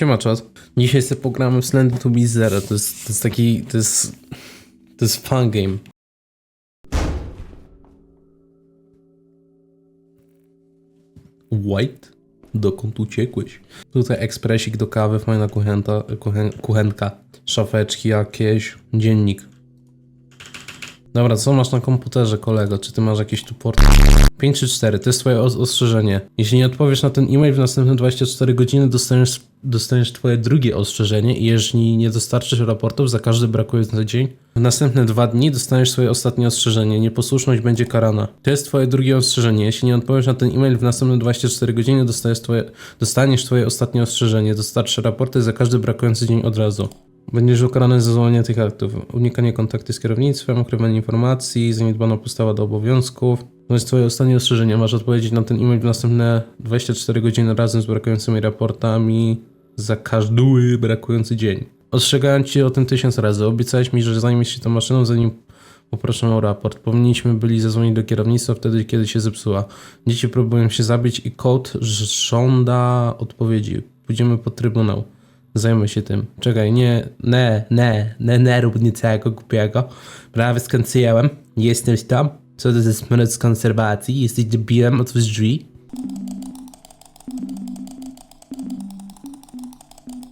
Siema czas. Dzisiaj sobie pogramy w Slender to be Zero. To jest, to jest taki, to jest, to jest fun game. White? Dokąd uciekłeś? Tutaj ekspresik do kawy, fajna kuchenta, kuchen, kuchenka, szafeczki jakieś, dziennik. Dobra, co masz na komputerze, kolego? Czy ty masz jakieś tu port? 5 czy 4, to jest twoje os- ostrzeżenie. Jeśli nie odpowiesz na ten e-mail w następne 24 godziny, dostaniesz, dostaniesz twoje drugie ostrzeżenie i jeżeli nie dostarczysz raportów za każdy brakujący dzień, w następne dwa dni dostaniesz swoje ostatnie ostrzeżenie. Nieposłuszność będzie karana. To jest twoje drugie ostrzeżenie. Jeśli nie odpowiesz na ten e-mail w następne 24 godziny, dostaniesz twoje, dostaniesz twoje ostatnie ostrzeżenie. Dostarcz raporty za każdy brakujący dzień od razu. Będziesz ukarany za złamanie tych aktów. Unikanie kontaktu z kierownictwem, ukrywanie informacji, zaniedbana postawa do obowiązków. To jest twoje ostatnie ostrzeżenie. Masz odpowiedzieć na ten e-mail w następne 24 godziny razem z brakującymi raportami za każdy brakujący dzień. Ostrzegałem cię o tym tysiąc razy. Obiecałeś mi, że zajmiesz się tą maszyną, zanim poproszę o raport. Powinniśmy byli zadzwonić do kierownictwa wtedy, kiedy się zepsuła. Dzieci próbują się zabić i kod żąda odpowiedzi. Pójdziemy pod trybunał. Zajmę się tym. Czekaj, nie, nie, nie, nie, nie rób niczego głupiego. Prawie skończyłem. Jesteś tam. Co to za smród z konserwacji? Jesteś debilem, otwórz drzwi.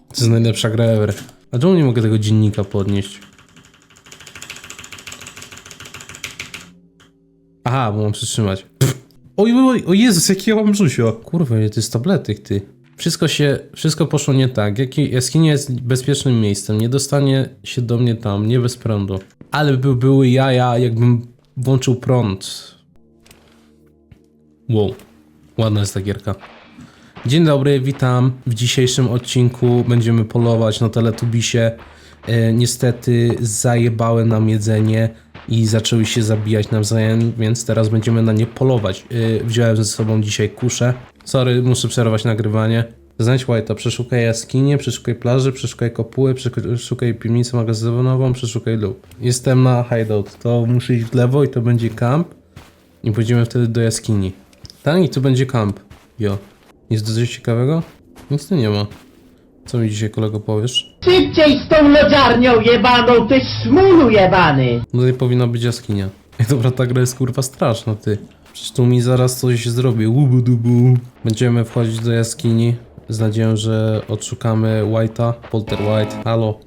To jest najlepsza gra ever. A czemu nie mogę tego dziennika podnieść? Aha, bo mam przytrzymać. Pff. Oj, oj, oj, o Jezus, jaki ja mam brzusio. Kurwa, to jest tabletek, ty. Wszystko się, wszystko poszło nie tak. Jaskinia jest bezpiecznym miejscem. Nie dostanie się do mnie tam, nie bez prądu. Ale by były jaja, jakbym włączył prąd. Wow, ładna jest ta gierka. Dzień dobry, witam. W dzisiejszym odcinku będziemy polować na Teletubisie. E, niestety zajebały nam jedzenie i zaczęły się zabijać nawzajem, więc teraz będziemy na nie polować. E, wziąłem ze sobą dzisiaj kuszę. Sorry, muszę przerwać nagrywanie. Znajdź White'a, przeszukaj jaskinię, przeszukaj plaży, przeszukaj kopułę, przeszukaj piwnicę magazynową, przeszukaj lub. Jestem na hideout, to muszę iść w lewo i to będzie camp. I pójdziemy wtedy do jaskini. Tak, i tu będzie camp. Jo. Jest coś ciekawego? Nic tu nie ma. Co mi dzisiaj kolego powiesz? Szybciej z tą lodziarnią jebaną, ty szmulu jebany! Tutaj powinna być jaskinia. Ej, dobra, ta gra jest kurwa straszna, ty. Przecież tu mi zaraz coś zrobi. Będziemy wchodzić do jaskini. Z nadzieją, że odszukamy White'a. Polter White. Halo.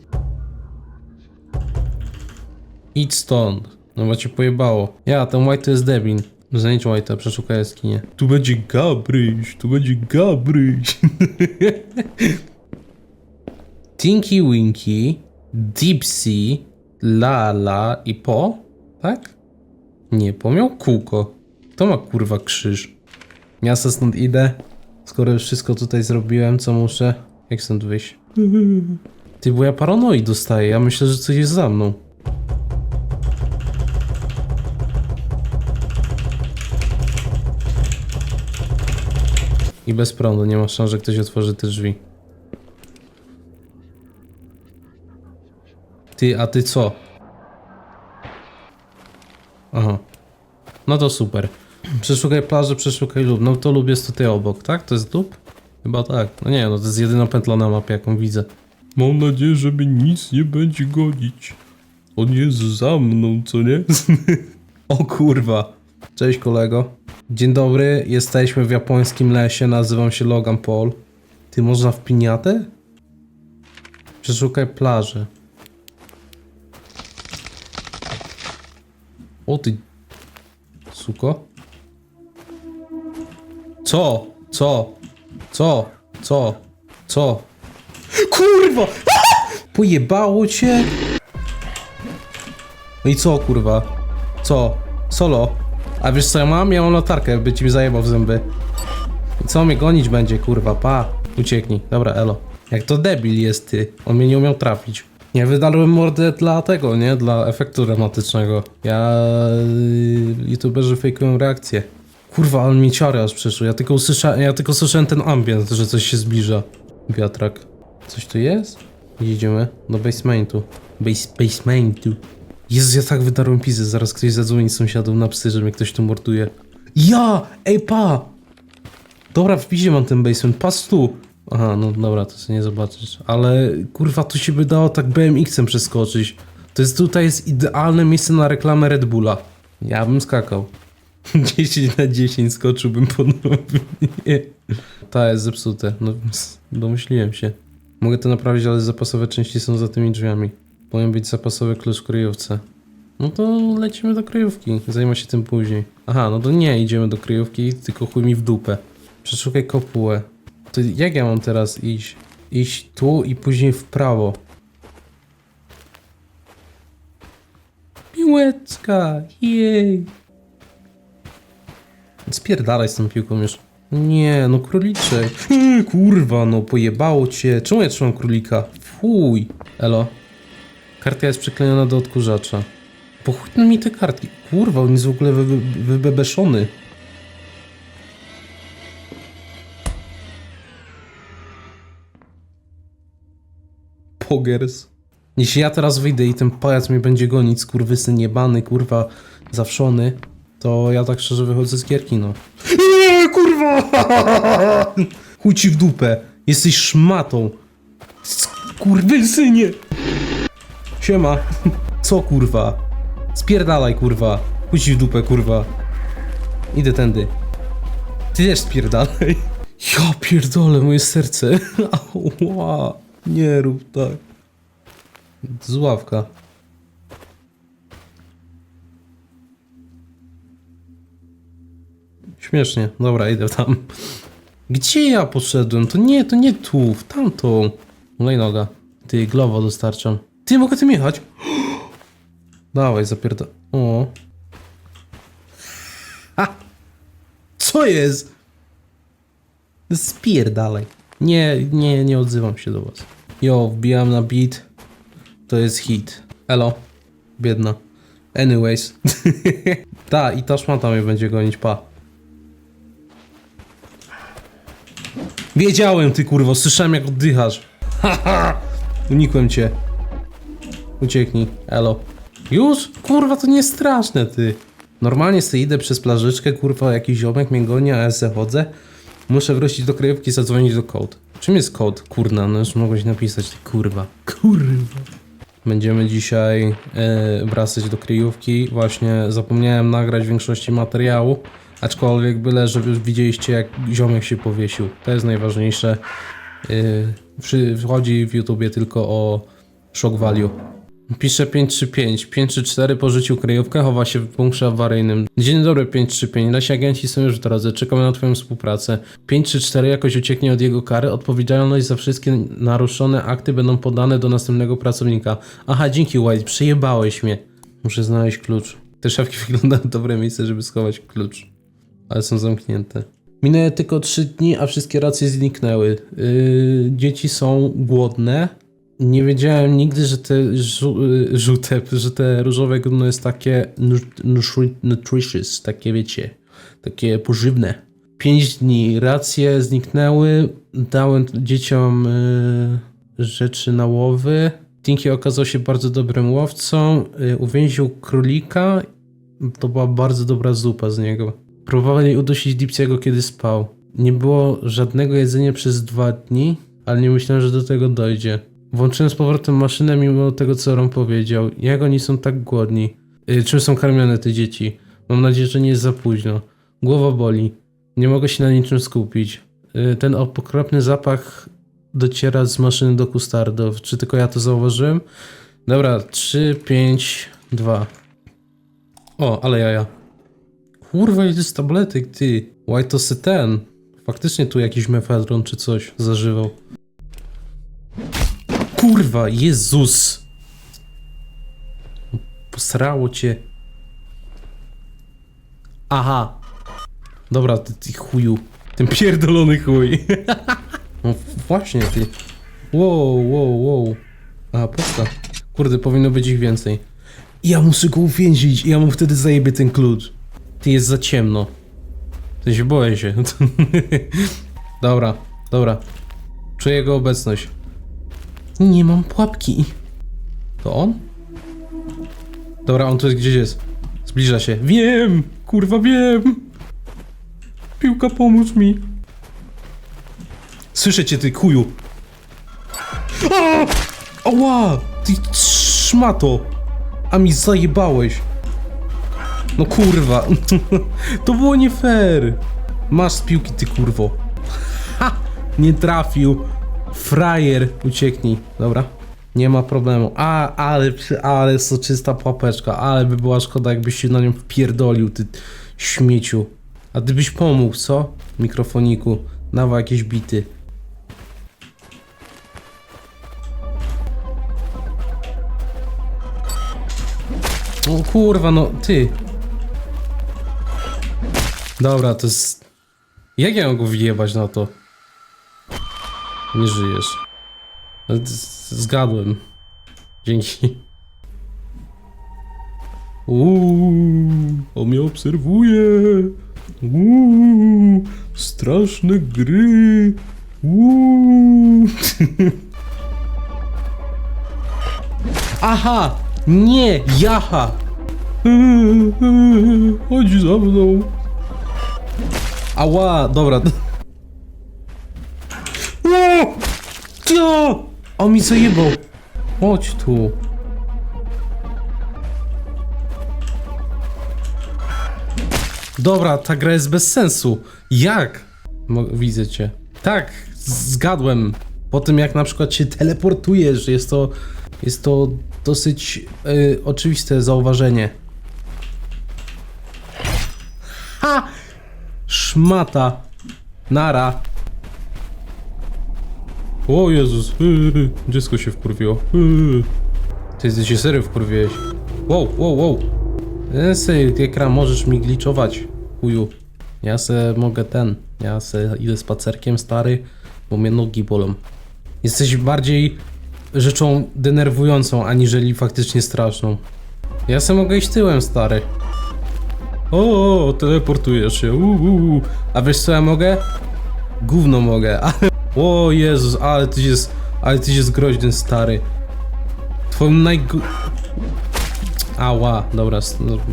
Idź stąd. No bo cię pojebało. Ja, ten White to jest debil. Znajdź White'a, przeszukaj jaskinię. Tu będzie Gabryś, tu będzie Gabryś. Tinky Winky, Dipsy, Lala i Po? Tak? Nie, Po miał kółko. To ma kurwa krzyż. Ja se stąd idę. Skoro już wszystko tutaj zrobiłem, co muszę. Jak stąd wyjść? Ty, bo ja paranoi dostaję. Ja myślę, że coś jest za mną. I bez prądu, nie ma szans, że ktoś otworzy te drzwi. Ty, a ty co? Aha. No to super. Przeszukaj plażę, przeszukaj lub. No to lub jest tutaj obok, tak? To jest lub? Chyba tak. No nie, no to jest jedyna pętla na mapie, jaką widzę. Mam nadzieję, że mnie nic nie będzie gonić. On jest za mną, co nie? o kurwa. Cześć kolego. Dzień dobry, jesteśmy w japońskim lesie, nazywam się Logan Paul. Ty można w piniatę? Przeszukaj plażę. O ty... Suko? Co? Co? Co? Co? Co? Kurwa! Pojebało cię? No i co kurwa? Co? Solo? A wiesz co ja mam? Ja mam latarkę, by ci mi zajebał w zęby. I co mnie gonić będzie, kurwa, pa. Ucieknij. Dobra, elo. Jak to debil jest ty. On mnie nie umiał trafić. Nie wydarłem mordę dla tego, nie? Dla efektu dramatycznego. Ja... Yy, YouTuberzy fejkują reakcję. Kurwa, ale mi ciary aż przyszły. Ja tylko usłyszałem, ja tylko słyszałem ten ambient, że coś się zbliża. Wiatrak. Coś tu jest? Gdzie idziemy? Do basementu. Base, basementu. Jezus, ja tak wydarłem pizzy. Zaraz ktoś zadzwoni z sąsiadów na psy, że mnie ktoś tu morduje. Ja! Ej, pa! Dobra, w pizie mam ten basement. Pas tu! Aha, no dobra, to sobie nie zobaczysz. Ale kurwa, tu się by dało tak BMX-em przeskoczyć. To jest tutaj jest idealne miejsce na reklamę Red Bulla. Ja bym skakał. 10 na 10 skoczyłbym ponownie. Ta jest zepsute. No, domyśliłem się. Mogę to naprawić, ale zapasowe części są za tymi drzwiami. Powinien być zapasowy klucz kryjówce. No to lecimy do kryjówki. Zajmę się tym później. Aha, no to nie idziemy do kryjówki, tylko chuj mi w dupę. Przeszukaj kopułę. To jak ja mam teraz iść? Iść tu i później w prawo. Piłeczka! Jej! Spierdalaj z tą piłką już. Nie, no króliczek. Kurwa, no pojebało cię. Czemu ja trzymam królika? Fuj. Elo. Kartka jest przyklejona do odkurzacza. Po chuj mi te kartki. Kurwa, on jest w ogóle wy, wybebeszony. Pogers. Jeśli ja teraz wyjdę i ten pajac mnie będzie gonić, skurwysyn jebany, kurwa, zawszony, to ja tak szczerze wychodzę z gierki, no. Eee, kurwa! Chuj ci w dupę. Jesteś szmatą. Skurwysynie! Siema. Co kurwa? Spierdalaj kurwa. Chuj ci w dupę kurwa. Idę tędy. Ty też spierdalaj. Ja pierdolę, moje serce. Ała. Nie rób tak. Zławka. Śmiesznie. Dobra, idę tam. Gdzie ja poszedłem? To nie, to nie tu, w tamtą. Lejnoga. Ty, glowo dostarczam. Ty, mogę tym jechać? Dawaj, zapierda... O. Ha! Co jest? Spierdalaj. Nie, nie, nie odzywam się do was. Jo, wbijam na beat. To jest hit. Elo. Biedna. Anyways. ta, i ta szmata mnie będzie gonić, pa. Wiedziałem, ty kurwo, słyszałem jak oddychasz. Haha! Unikłem cię. Ucieknij, elo. Już? Kurwa, to nie jest straszne, ty. Normalnie sobie idę przez plażyczkę, kurwa, jakiś ziomek mnie goni, a ja se chodzę. Muszę wrócić do kryjówki i zadzwonić do code. Czym jest code? Kurna, no już mogłeś napisać, ty kurwa. Kurwa. Będziemy dzisiaj e, wracać do kryjówki. Właśnie zapomniałem nagrać większości materiału, aczkolwiek byle, żeby widzieliście jak ziomek się powiesił. To jest najważniejsze. Yy, wchodzi w YouTubie tylko o shock value. Pisze 535. 534 porzucił kryjówkę, chowa się w bunkrze awaryjnym. Dzień dobry 535. Nasi agenci są już w drodze, czekamy na twoją współpracę. 534 jakoś ucieknie od jego kary. Odpowiedzialność za wszystkie naruszone akty będą podane do następnego pracownika. Aha, dzięki White, przejebałeś mnie. Muszę znaleźć klucz. Te szafki wyglądają dobre miejsce, żeby schować klucz ale są zamknięte. Minęły tylko 3 dni, a wszystkie racje zniknęły. Yy, dzieci są głodne. Nie wiedziałem nigdy, że te żu- yy, żółte, że te różowe gówno jest takie nut- nutri- nutritious, takie wiecie, takie pożywne. 5 dni, racje zniknęły, dałem dzieciom yy, rzeczy na łowy. Tinky okazał się bardzo dobrym łowcą, yy, uwięził królika to była bardzo dobra zupa z niego. Próbowali udusić Dipsiego, kiedy spał. Nie było żadnego jedzenia przez dwa dni, ale nie myślałem, że do tego dojdzie. Włączyłem z powrotem maszynę mimo tego, co Ron powiedział. Jak oni są tak głodni? Y, czym są karmione te dzieci? Mam nadzieję, że nie jest za późno. Głowa boli. Nie mogę się na niczym skupić. Y, ten okropny zapach dociera z maszyny do kustardów. Czy tylko ja to zauważyłem? Dobra, 3, 5, 2. O, ale jaja. Kurwa, ile jest tabletek, ty. White to se ten. Faktycznie tu jakiś mefedron czy coś zażywał. Kurwa, Jezus. Posrało cię. Aha. Dobra, ty, ty chuju. Ten pierdolony chuj. no właśnie, ty. Wow, wow, wow. A, pusta. Kurde, powinno być ich więcej. Ja muszę go uwięzić ja mu wtedy zajebię ten klucz. Ty jest za ciemno. To się boję się. dobra, dobra. Czuję jego obecność. Nie mam pułapki. To on? Dobra, on tu jest gdzieś jest. Zbliża się. Wiem! Kurwa wiem! Piłka, pomóż mi. Słyszę cię, ty kuju. A! Ała! Ty szmato! A mi zajebałeś. No kurwa. To było nie fair. Masz z piłki, ty kurwo. Ha! Nie trafił. Frajer. Ucieknij. Dobra. Nie ma problemu. A, ale, ale soczysta papeczka. Ale by była szkoda, jakbyś się na nią wpierdolił, ty śmieciu. A ty byś pomógł, co? Mikrofoniku. Dawaj jakieś bity. O kurwa, no ty. Dobra, to jest... Jak ja mam go na to? Nie żyjesz. No, Zgadłem. Dzięki. Uuu, on mnie obserwuje. Uuu, straszne gry. Uuu. Aha! Nie! Jaha! Chodź za mną. Ała, dobra. O! Co? On mi zajebał. Chodź tu. Dobra, ta gra jest bez sensu. Jak? Widzę cię. Tak, zgadłem. Po tym jak na przykład się teleportujesz, jest to, jest to dosyć y, oczywiste zauważenie. Ha! Szmata. Nara. O Jezus, dziecko się wkurwiło. Ty, ty się serio wkurwiłeś. Wow, wow, wow. E, Sej, ekran możesz mi gliczować, chuju. Ja se mogę ten, ja se idę spacerkiem stary, bo mnie nogi bolą. Jesteś bardziej rzeczą denerwującą, aniżeli faktycznie straszną. Ja se mogę iść tyłem, stary. O, teleportujesz się. A wiesz co ja mogę? Gówno mogę, ale... O Jezus, ale ty jest... Ale ty jest groźny, stary. Twoją najgó... Ała, dobra,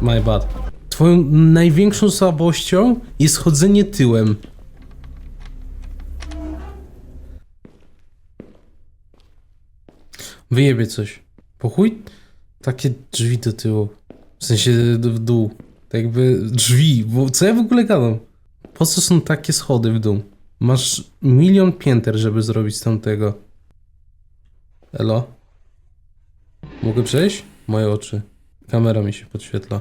my bad. Twoją największą słabością jest chodzenie tyłem. Wyjebie coś. Po chuj takie drzwi do tyłu. W sensie w dół. Tak jakby drzwi, bo co ja w ogóle gadam? Po co są takie schody w dół? Masz milion pięter, żeby zrobić z tamtego. Elo? Mogę przejść? Moje oczy. Kamera mi się podświetla.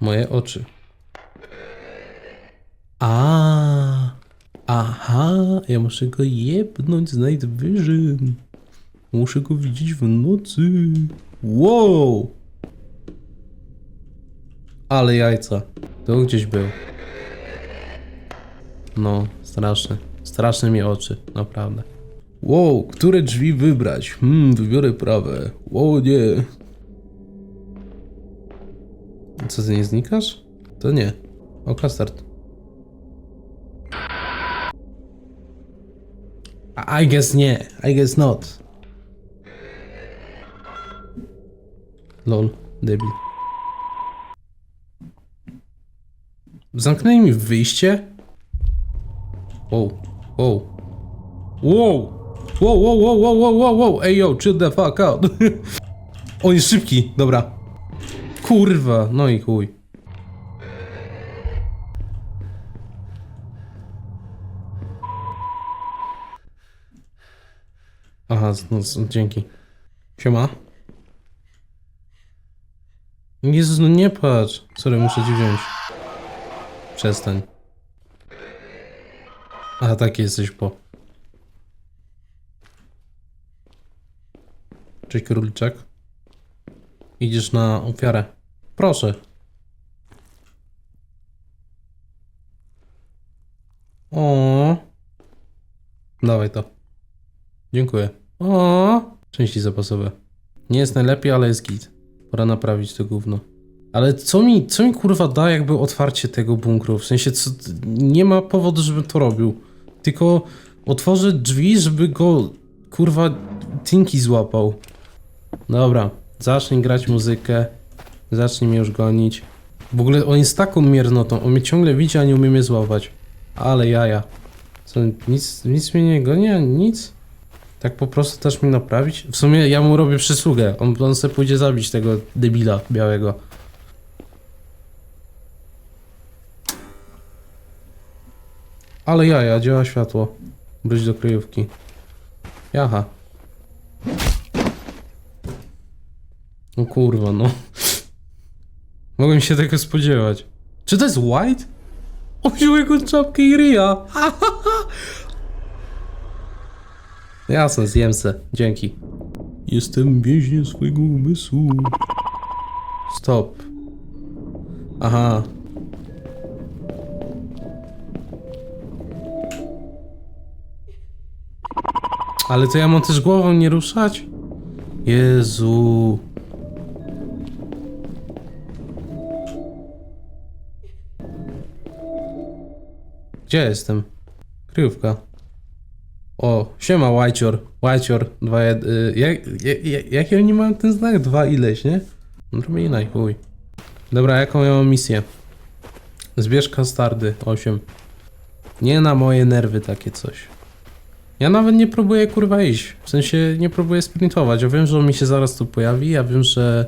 Moje oczy. A, aha, ja muszę go jebnąć z Night. Muszę go widzieć w nocy. Wow! Ale jajca. To gdzieś był. No, straszne. Straszne mi oczy, naprawdę. Wow, które drzwi wybrać? Hmm, wybiorę prawe. Wow, nie. Co, ty nie znikasz? To nie. Oka start. I guess nie. I guess not. Lol, debil. Zamknęli mi wyjście? Wow, wow. Wow! Wow, wow, wow, wow, wow, wow, wow, ej yo, chill the fuck out. On jest szybki, dobra. Kurwa, no i chuj. Aha, no, dzięki. Siema. Jezus, no nie patrz. Sorry, muszę ci wziąć. Przestań. A taki jesteś po. Cześć króliczek. Idziesz na ofiarę. Proszę. O. Dawaj to. Dziękuję. O. Części zapasowe. Nie jest najlepiej, ale jest git. Pora naprawić to gówno. Ale co mi, co mi kurwa da jakby otwarcie tego bunkru? W sensie, co, nie ma powodu, żebym to robił. Tylko otworzę drzwi, żeby go kurwa Tinky złapał. Dobra, zacznij grać muzykę. Zacznij mnie już gonić. W ogóle on jest taką miernotą, on mnie ciągle widzi, a nie umie mnie złapać. Ale jaja. Co, nic, nic mnie nie goni, nic? Tak po prostu też mi naprawić? W sumie ja mu robię przysługę. On, on sobie pójdzie zabić tego debila białego. Ale jaja, działa światło. Wróć do kryjówki. Jaha. No kurwa, no. Mogłem się tego spodziewać. Czy to jest White? On wziął jego czapkę i. Jasne, zjem se. Dzięki. Jestem więźniem swojego umysłu. Stop. Aha. Ale to ja mam też głową nie ruszać? Jezu. Gdzie jestem? Kryjówka. O, siema Łajcior. Łajcior, dwa jed... Y, jak, jak, jak, jaki oni mają ten znak? Dwa ileś, nie? No Drobina i chuj. Dobra, jaką ja mam misję? Zbierz kastardy, 8. Nie na moje nerwy takie coś. Ja nawet nie próbuję kurwa iść. W sensie nie próbuję sprintować. Ja wiem, że on mi się zaraz tu pojawi. Ja wiem, że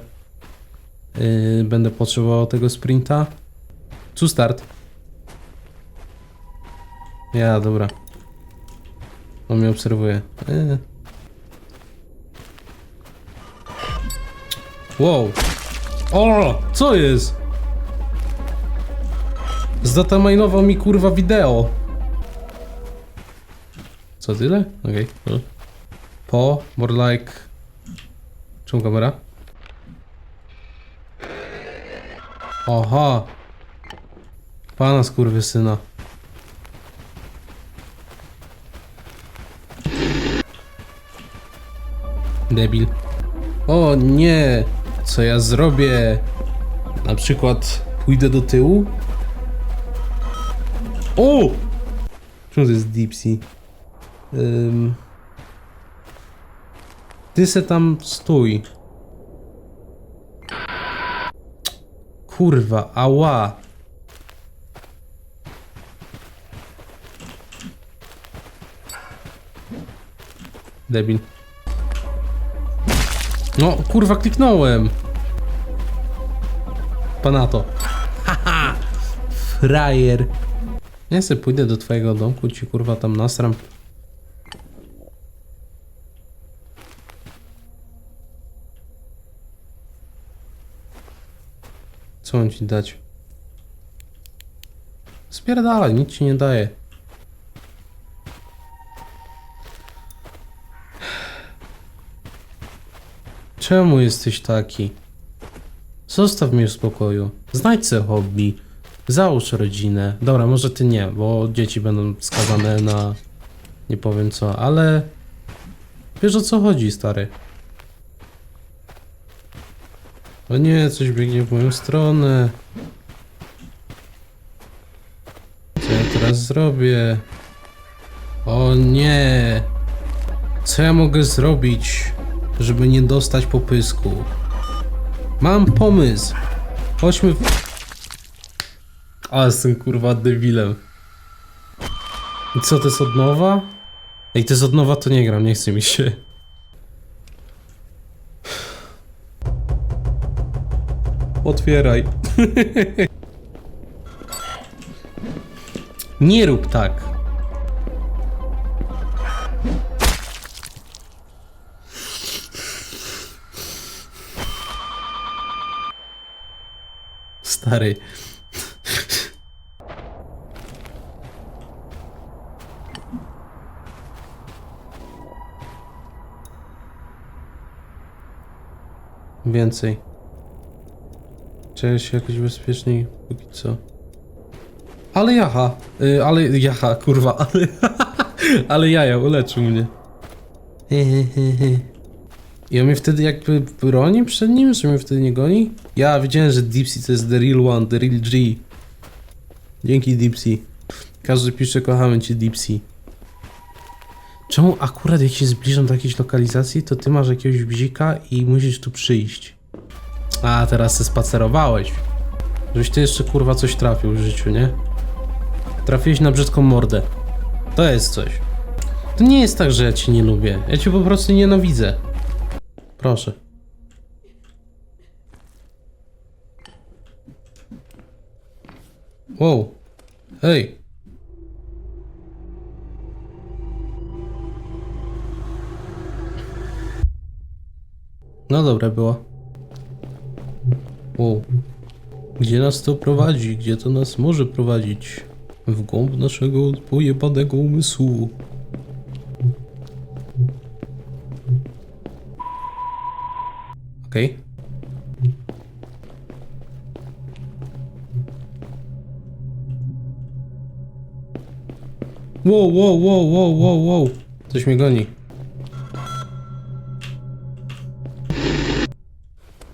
yy, będę potrzebował tego sprinta. Tu start. Ja, dobra. On mnie obserwuje. Yy. Wow. O, co jest? Zdatamajnował mi kurwa wideo. Co tyle? Okej. Okay. Po, more like... Czemu kamera? Aha. Pana skurwysyna. Debil. O nie! Co ja zrobię? Na przykład pójdę do tyłu? O! Czemu to jest Deepsea? Ym... Ty se tam stój. Kurwa, ała. Debil. No, kurwa, kliknąłem. Panato. Haha! Frajer. Ja sobie pójdę do twojego domku, ci kurwa tam nasram. Co on ci dać? Spierdalaj, nic ci nie daje. Czemu jesteś taki? Zostaw mnie w spokoju. Znajdź sobie hobby. Załóż rodzinę. Dobra, może ty nie, bo dzieci będą skazane na... Nie powiem co, ale... Wiesz o co chodzi, stary. O nie, coś biegnie w moją stronę. Co ja teraz zrobię? O nie! Co ja mogę zrobić, żeby nie dostać popysku? Mam pomysł! Chodźmy w... Ale jestem kurwa debilem. I co, to jest od nowa? Ej, to jest od nowa, to nie gram, nie chce mi się. Otwieraj. Nie rób tak. Stary. Więcej. Czuję się jakoś bezpieczniej póki co. Ale jaha, y, ale jaha, kurwa, ale, ale jaja, uleczył mnie. I on mnie wtedy jakby broni przed nim, że mnie wtedy nie goni? Ja wiedziałem, że Dipsy to jest the real one, the real G. Dzięki Dipsy. Każdy pisze, kochamy cię Dipsy. Czemu akurat jak się zbliżam do jakiejś lokalizacji, to ty masz jakiegoś bzika i musisz tu przyjść? A, teraz se spacerowałeś. Żebyś ty jeszcze kurwa coś trafił w życiu, nie? Trafiłeś na brzydką mordę. To jest coś. To nie jest tak, że ja cię nie lubię. Ja cię po prostu nienawidzę. Proszę. Wow. Hej. No dobre było. Wow. Gdzie nas to prowadzi? Gdzie to nas może prowadzić? W głąb naszego pojebanego umysłu. Okej. Wow, wow, wow, wow, wow, wow. Coś mnie goni.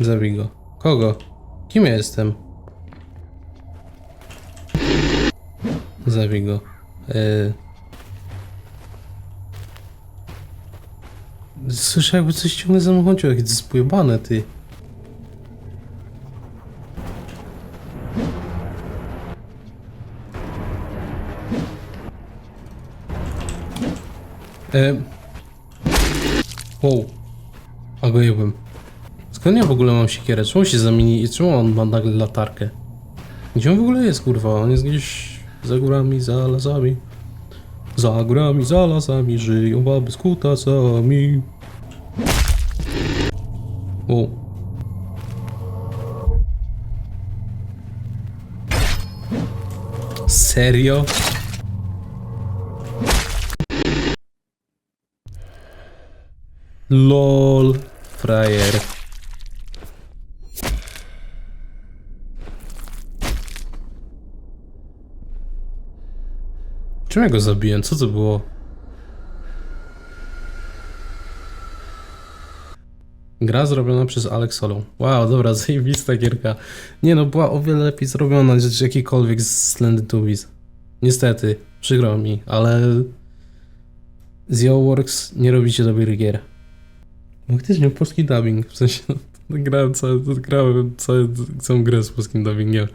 Zabij go. Kogo? Kim ja jestem? Zabij go. Yy... Słyszę jakby coś ciągle za mną chodziło, jak to jest pojebane, ty. E... Wow. Jebłem. Skąd ja w ogóle mam siekierę? Czemu się zamieni... Czemu on ma nagle latarkę? Gdzie on w ogóle jest, kurwa? On jest gdzieś za górami, za lasami. Za górami, za lasami żyją baby z kutasami. O. Serio? LOL, frajer. Czym ja go zabiłem? Co to było? Gra zrobiona przez Alex Solą. Wow, dobra, zajebista gierka. Nie no, była o wiele lepiej zrobiona niż jakikolwiek z Slendy. Niestety, przykro mi, ale... ZioWorks nie robicie dobrych gier. Faktycznie polski dubbing, w sensie no, grałem, całe, grałem całe, całą grę z polskim dubbingiem.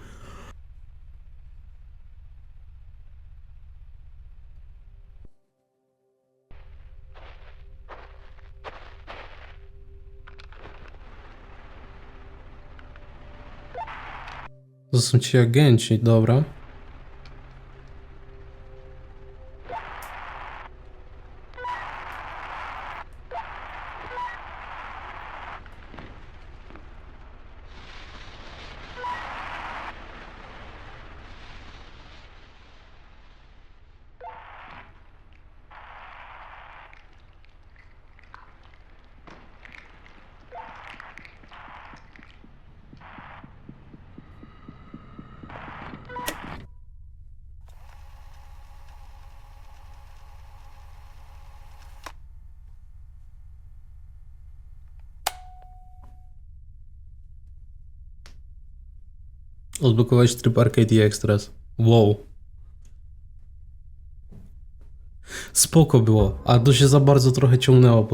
To są ci agenci, dobra. Odblokować tryb Arcade i Extras. Wow. Spoko było, a to się za bardzo trochę ciągnęło.